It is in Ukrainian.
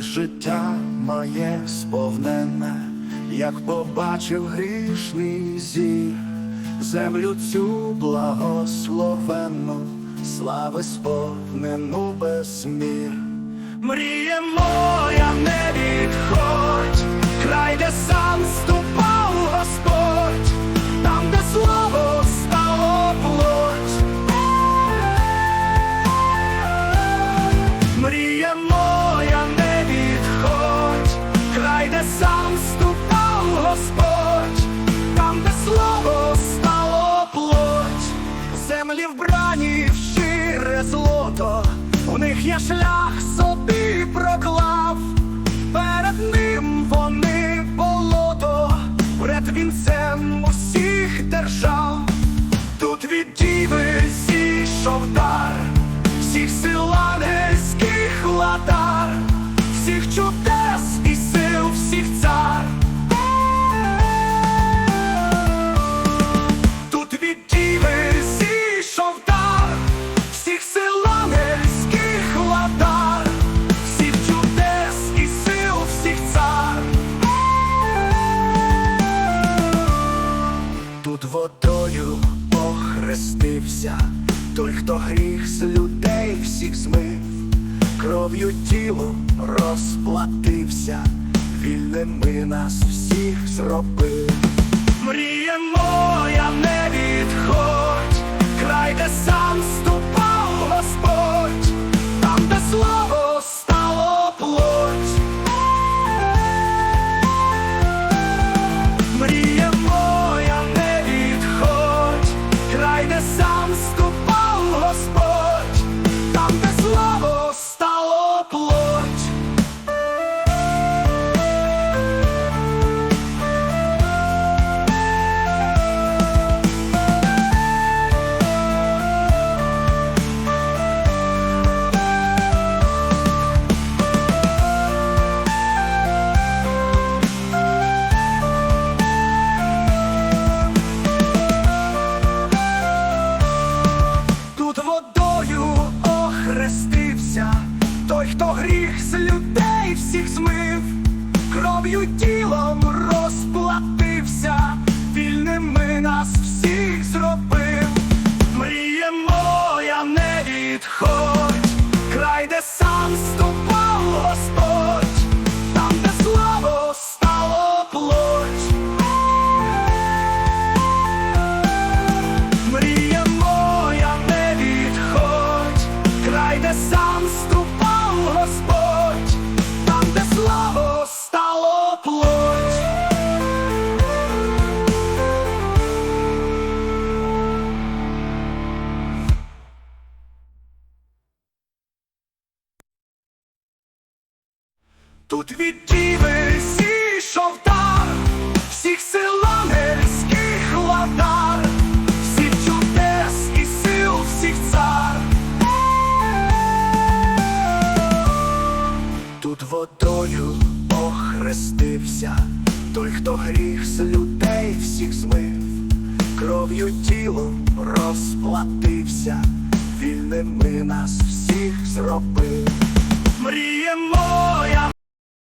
життя моє сповнене, як побачив грішний зір, землю цю благословенну, слави сповнену без мір. Мріє моя, не землі вбрані в щире злото, у них є шлях собі проклав, перед ним вони болото, перед вінцем усіх держав. Тут від діви зійшов дар, всіх сил ангельських владар, всіх чудес охрестився, той, хто гріх з людей всіх змив, кров'ю тілом розплатився, вільними нас всіх зробив. Мріє моя, не відходь, Episcopal Hospital. Кров'ю тілом розплатився, вільними нас всіх зробив. Тут від діви зійшов дар, всіх сил ангельських владар, всіх чудес і сил, всіх цар. Тут водою охрестився, той, хто гріх з людей всіх змив, кров'ю тілом розплатився, вільними нас всіх зробив. Мріє моя.